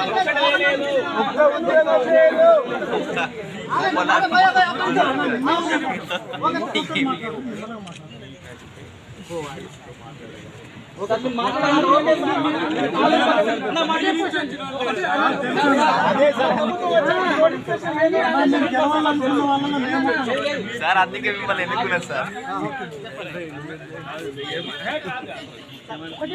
ఒక్క సార్ అందుకే మిమ్మల్ని ఎన్నుకున్నారు సార్. ఒకటి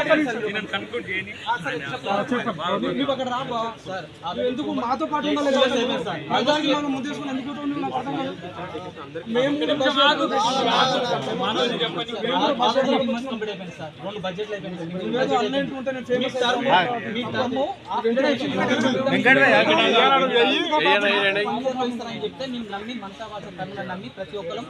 గ్యాస్ సిలిండర్ ఎందుకు మాతో పాటు ఉండాలి మనం ముందు తీసుకుని ఎందుకు మేము నేను నమ్మి నమ్మి ప్రతి ఒక్కరు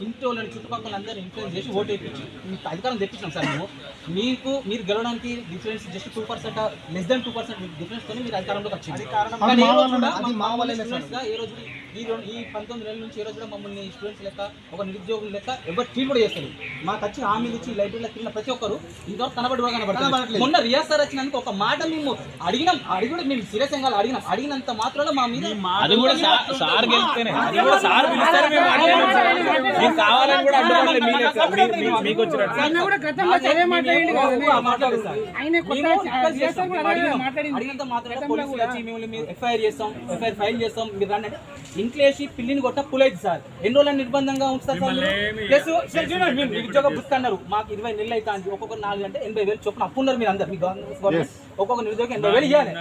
ఇంటి వాళ్ళని చుట్టుపక్కల అందరూ ఇన్ఫ్లుయెన్స్ చేసి ఓటు వేయించి అధికారం తెప్పించాం సార్ మేము మీకు మీ మీరు గెలవడానికి difference just two percent less than two percent difference తోనే మీరు అధికారంలోకి వచ్చింది. ఏ రోజు ఈ రెండు ఈ పంతొమ్మిది నెలల నుంచి ఏ రోజు కూడా మమ్మల్ని స్టూడెంట్స్ లెక్క ఒక నిరుద్యోగుల లెక్క ఎవరు ట్రీట్ కూడా చేస్తారు మాకు వచ్చి హామీలు ఇచ్చి లైబ్రరీలో తిరిగిన ప్రతి ఒక్కరు ఇంతవరకు కనబడి కూడా కనబడలేదు మొన్న రియాజ్ సార్ వచ్చినందుకు ఒక మాట మేము అడిగినాం. అడిగి కూడా మేము సీరియస్గా అడిగినాం. అడిగినంత మాత్రాలు మా మీద అది కూడా సార్ గెలిస్తేనే. అది కూడా సార్ పిలుస్తారు మేము కావాలని కూడా మీకు వచ్చినట్టు. అడిగినంత మాత్రమే పోలీసులు వచ్చి ఎఫ్ఐఆర్ చేస్తాం ఎఫ్ఐఆర్ ఫైల్ చేస్తాం మీరు రండి. అంటే ఇంట్లో వేసి పిల్లిని కొట్ట పులైదు సార్. ఎన్ని రోజులు నిర్బంధంగా ఉంచుతారు సార్ మీరు? ప్లస్ సార్ చూడండి మేము నిరుద్యోగ బుక్ అన్నారు మాకు ఇరవై నెలలు అయితే ఒక్కొక్క నాలుగు అంటే ఎనభై వేలు చొప్పున అప్పు ఉన్నారు మీరు అందరు. మీ గవర్నమెంట్ ఒక్కొక్క నిరుద్యోగం ఎనభై వేలు ఇవ్వాలి